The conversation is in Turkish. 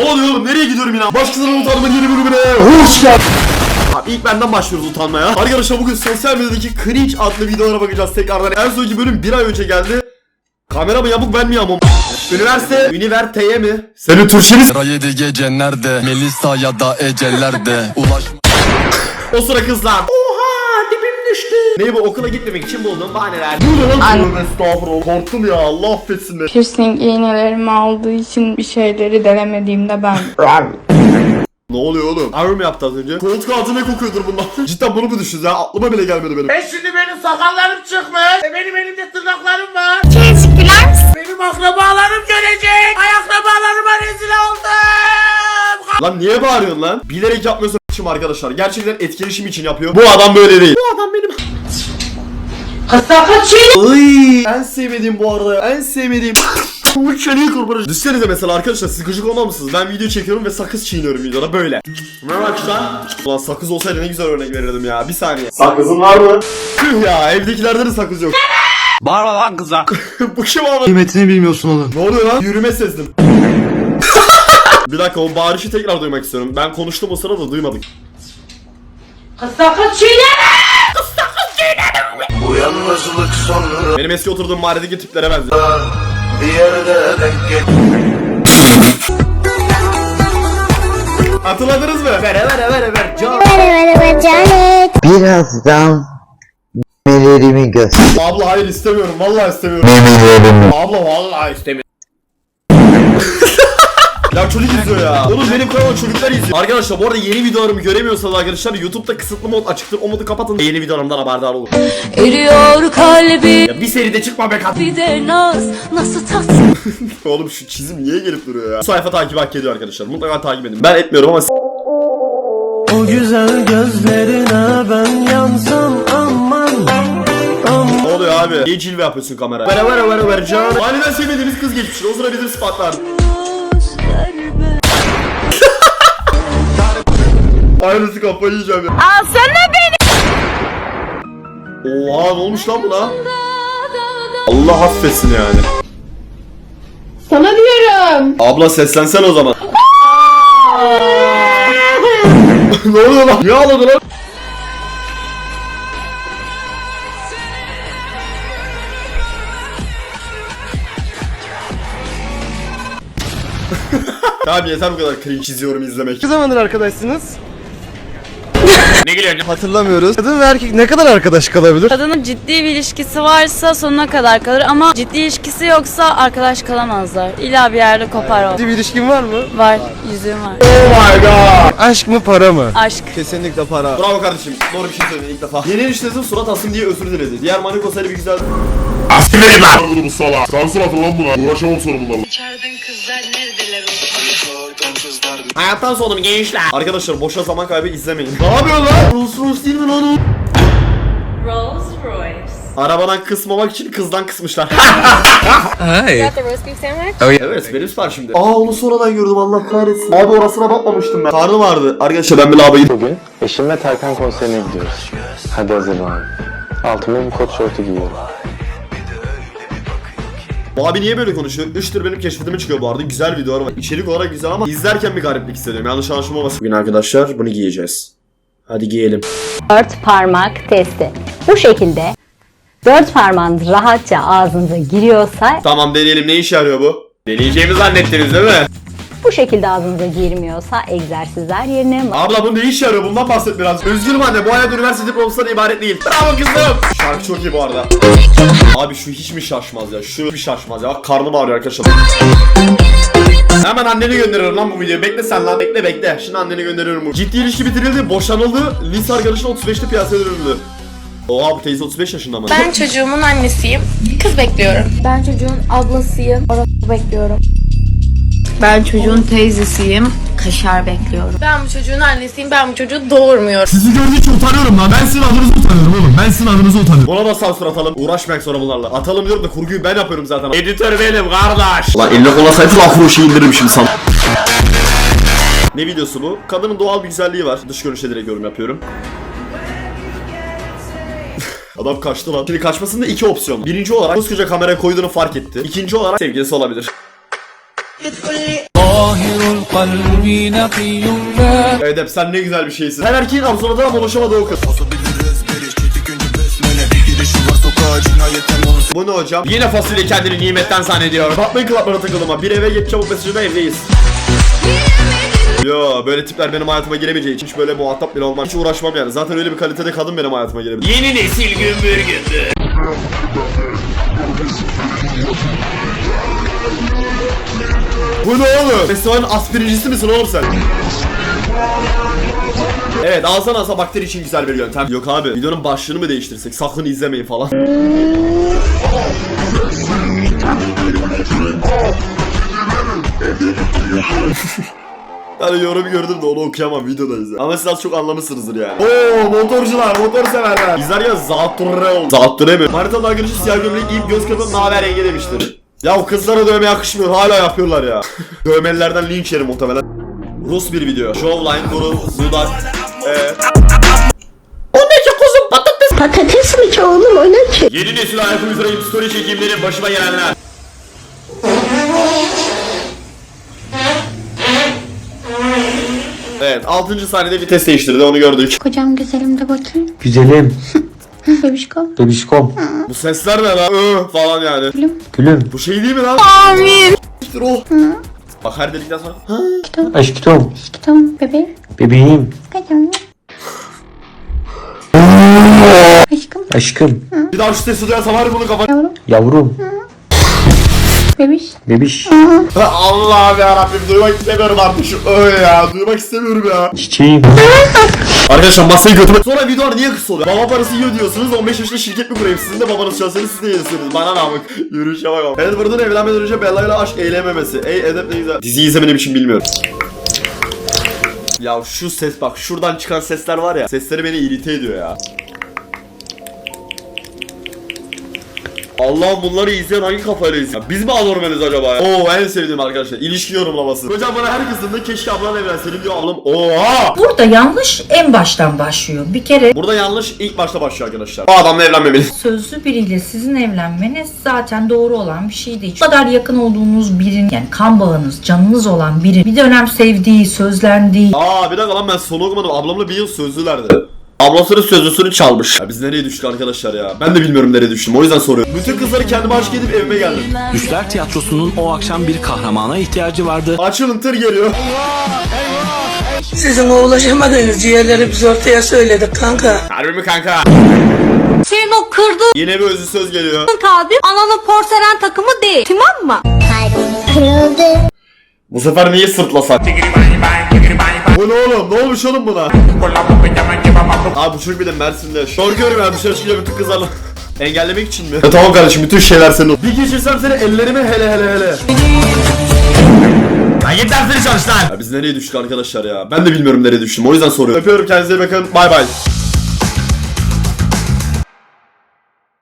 Ne oluyor oğlum? Nereye gidiyorum yine? Başkasının utanma yeni bölümüne. Hoş geldin. Abi ilk benden başlıyoruz utanmaya. Arkadaşlar bugün sosyal medyadaki cringe adlı videolara bakacağız tekrardan. En sonki bölüm bir ay önce geldi. Kamera mı yamuk ben mi yamuk? Üniversite, üniversiteye mi? Senin Türkçeniz Ra yedi gece nerede? Melisa ya da Ece'lerde Ulaş O sıra kızlar. Oha dibim düştü. Ne bu okula gitmemek için bulduğum bahaneler. Bu ne lan? Tövbe Estağfurullah. Korktum ya Allah affetsin be. Piercing iğnelerimi aldığı için bir şeyleri denemediğimde ben Ne oluyor oğlum? Arı mı yaptı az önce? Koltuk altı ne kokuyordur bunlar? Cidden bunu mu düşündün ya? Aklıma bile gelmedi benim. E şimdi benim sakallarım çıkmış. E benim elimde tırnaklarım var. Teşekkürler misin? Benim akrabalarım görecek. Ay akrabalarıma rezil oldum. Lan niye bağırıyorsun lan? Bilerek yapmıyorsun için arkadaşlar. Gerçekten etkileşim için yapıyor. Bu adam böyle değil. Bu adam benim. Ay, en sevmediğim bu arada ya. En sevmediğim. Bu çeliği kurbanı. Düşünsenize mesela arkadaşlar siz gıcık olmaz mısınız? Ben video çekiyorum ve sakız çiğniyorum videoda böyle. Merhaba arkadaşlar. Ulan sakız olsaydı ne güzel örnek verirdim ya. Bir saniye. Sakızın var mı? Tüh ya evdekilerde de sakız yok. Bağırma lan kıza. bu kim abi? Kıymetini bilmiyorsun oğlum. Ne oluyor lan? Yürüme sezdim. Bir dakika o bağırışı tekrar duymak istiyorum. Ben konuştum o sırada duymadık. Bu yalnızlık sonra Benim eski oturduğum mahalledeki tiplere benziyor. bir yerde denk gelir. Hatırladınız mı? Vere vere vere ver can. Birazdan memelerimi göster. Abla hayır istemiyorum vallahi istemiyorum. Memelerimi. Abla vallahi istemiyorum. Ya çocuk izliyor ya. Oğlum benim kanalıma çocuklar izliyor. Arkadaşlar bu arada yeni videolarımı göremiyorsanız arkadaşlar YouTube'da kısıtlı mod açıktır. O modu kapatın. Yeni videolarımdan haberdar olun. Eriyor kalbi Ya bir seride çıkma be kat. bir de naz nasıl tatlı Oğlum şu çizim niye gelip duruyor ya? Bu sayfa takip hak ediyor arkadaşlar. Mutlaka takip edin. Ben etmiyorum ama O güzel gözlerine ben yansam aman. ne oluyor abi? Niye cilve yapıyorsun kamera? Vere vere vere vere can. Aniden sevmediğimiz kız geçmiş. O sıra bizim spotlar. Aynısı kafayı yiyeceğim ya. Alsana beni. Oha ne olmuş lan buna? Allah affetsin yani. Sana diyorum. Abla seslensen o zaman. ne oluyor lan? Niye ağladı lan? Tamam yeter bu kadar cringe çiziyorum izlemek. Ne zamandır arkadaşsınız? Ne gülüyorsun? Hatırlamıyoruz. Kadın ve erkek ne kadar arkadaş kalabilir? Kadının ciddi bir ilişkisi varsa sonuna kadar kalır ama ciddi ilişkisi yoksa arkadaş kalamazlar. İlla bir yerde kopar o. Bir ilişkin var mı? Var, yüzüğüm var. Oh my god. Aşk mı para mı? Aşk. Kesinlikle para. Bravo kardeşim. Doğru bir şey söyledin ilk defa. Yeni eniştesi surat asın diye özür diledi. Diğer maniko seni bir güzel... Oğlum bu salak. Atın lan buna. Uğraşamam sonra bunlarla. Hayattan soğudum gençler. Arkadaşlar boşa zaman kaybı izlemeyin. Ne yapıyorsun lan? Rus Rus değil mi lan o? Rolls Royce. Arabadan kısmamak için kızdan kısmışlar. evet benim siparişimdi. Aa onu sonradan gördüm Allah kahretsin. Abi orasına bakmamıştım ben. Karnım vardı. Arkadaşlar ben bir gidip. Bugün eşim ve Tarkan konserine gidiyoruz. Hadi hazırlan. Altıma bir kot şortu giyiyorum. Bu abi niye böyle konuşuyor? Üçtür benim keşfetime çıkıyor bu arada. Güzel videolar var. İçerik olarak güzel ama izlerken bir gariplik hissediyorum. Yanlış anlaşılma olmasın. Bugün arkadaşlar bunu giyeceğiz. Hadi giyelim. Dört parmak testi. Bu şekilde dört parmağınız rahatça ağzınıza giriyorsa, Tamam deneyelim. Ne işe yarıyor bu? Deneyeceğimi zannettiniz değil mi? Bu şekilde ağzınıza girmiyorsa egzersizler yerine Abla bu ne işe yarıyor? Bundan bahset biraz. Üzgünüm anne. Bu hayat üniversite diplomasından ibaret değil. Bravo kızım. Şarkı çok iyi bu arada. Abi şu hiç mi şaşmaz ya? Şu bir şaşmaz ya. Bak karnım ağrıyor arkadaşlar. Hemen anneni gönderiyorum lan bu videoyu. Bekle sen lan. Bekle bekle. Şimdi anneni gönderiyorum bu. Ciddi ilişki bitirildi. Boşanıldı. Lise arkadaşın 35'te piyasaya dönüldü. Oha bu teyze 35 yaşında mı? Ben çocuğumun annesiyim. Kız bekliyorum. Ben çocuğun ablasıyım. Orası bekliyorum. Ben çocuğun teyzesiyim. Kaşar bekliyorum. Ben bu çocuğun annesiyim. Ben bu çocuğu doğurmuyorum. Sizi gördüğü için utanıyorum lan. Ben sizin adınızı utanıyorum oğlum. Ben sizin adınızı utanıyorum. Buna da sansür atalım. Uğraşmayak sonra bunlarla. Atalım diyorum da kurguyu ben yapıyorum zaten. Editör benim kardeş. Ulan eline kola sayfı afro şey indiririm şimdi sana. Ne videosu bu? Kadının doğal bir güzelliği var. Dış görünüşe direkt yorum yapıyorum. Adam kaçtı lan. Şimdi kaçmasında iki opsiyon. Birinci olarak koskoca kameraya koyduğunu fark etti. İkinci olarak sevgilisi olabilir. Edep sen ne güzel bir şeysin. Her erkeğin arzuladığı ama ulaşamadığı o kız. Bu ne hocam? Yine fasulye kendini nimetten zannediyor. Batman klaplara takıldım ha. Bir eve geç çabuk mesajına evdeyiz. Yo böyle tipler benim hayatıma giremeyeceği için hiç böyle muhatap bile olmam. Hiç uğraşmam yani. Zaten öyle bir kalitede kadın benim hayatıma girebilir. Yeni nesil gümbür gümbür. Bu ne oğlum? Festivalin aspirincisi misin oğlum sen? Evet alsan alsa bakteri için güzel bir yöntem. Yok abi videonun başlığını mı değiştirsek? Sakın izlemeyin falan. Yani yorum gördüm de onu okuyamam videodayız ya. Ama siz az çok anlamışsınızdır yani. Oo motorcular, motor severler. Bizler ya zatürre oldu. Zatürre mi? Haritalı arkadaşı siyah gömlek giyip göz kırpıp naber yenge demiştir. Ya o kızlara dövme yakışmıyor. Hala yapıyorlar ya. Dövmelilerden linç yerim muhtemelen. Rus bir video. Showline, Burun, Dudak. Eee... Patates mi ki oğlum o ne ki? Yeni nesil ayak uydurayım story çekeyim dedim başıma gelenler. Evet 6. sahnede vites değiştirdi onu gördük. Kocam güzelim de bakayım. Güzelim. Bebişko. Bebişkom. Bu sesler ne lan? Iı falan yani. Gülüm. Bu şey değil mi lan? Amin. İşte o. Bak her dedikten sonra. Ha. Aşkım. Tamam bebeğim. Bebeğim. Kocam. Aşkım. Aşkım. Bir daha şu sesi duyarsam var ya bunu kapat. Yavrum. Bebiş. Bebiş. Allah'ım yarabbim duymak istemiyorum artık şu öyle ya. Duymak istemiyorum ya. Çiçeğim. Arkadaşlar masayı götürme. Sonra videolar niye kısa oluyor? Baba parası yiyor diyorsunuz. 15 yaşında şirket mi kurayım? Sizin de babanız çalışsanız siz de yiyorsunuz. Bana ne amık. Yürüyüşe bak ama. Edward'ın evlenmeden önce Bella ile aşk eylememesi. Ey edep ne güzel. Diziyi izlemediğim için bilmiyorum. Ya şu ses bak şuradan çıkan sesler var ya. Sesleri beni irite ediyor ya. Allah'ım bunları izleyen hangi kafayla izliyor? Biz mi anormaliz acaba ya? Oo en sevdiğim arkadaşlar. İlişki yorumlaması. Hocam bana her kızında keşke ablan evlenseydim diyor ablam. Oha! Burada yanlış en baştan başlıyor. Bir kere Burada yanlış ilk başta başlıyor arkadaşlar. O adamla evlenmemeli. sözlü biriyle sizin evlenmeniz zaten doğru olan bir şey değil. Bu kadar yakın olduğunuz birin yani kan bağınız, canınız olan biri bir dönem sevdiği, sözlendiği, Aa bir dakika lan ben sonu okumadım. Ablamla bir yıl sözlülerdi. Ablasının sözlüsünü çalmış. Ya biz nereye düştük arkadaşlar ya? Ben de bilmiyorum nereye düştüm. O yüzden soruyorum. Bütün kızları kendime aşık edip evime geldim. Düşler Tiyatrosu'nun o akşam bir kahramana ihtiyacı vardı. Açılın tır geliyor. Sizin o ulaşamadığınız ciğerleri biz ortaya söyledik kanka. Harbi mi kanka? Senin o kırdığın Yine bir özlü söz geliyor. kalbim ananın porselen takımı değil. Tamam mı? Bu sefer niye sırtlasak? Bu ne oğlum? Ne olmuş oğlum buna? Abi bu çocuk bir de Mersin'de. Korkuyorum ya dışarı çıkınca bütün kızlarla. Engellemek için mi? Ya tamam kardeşim bütün şeyler senin. Bir geçirsem seni ellerime hele hele hele. Lan git dersleri çalış lan. Ya biz nereye düştük arkadaşlar ya? Ben de bilmiyorum nereye düştüm. O yüzden soruyorum. Öpüyorum kendinize bakın. Bay bay.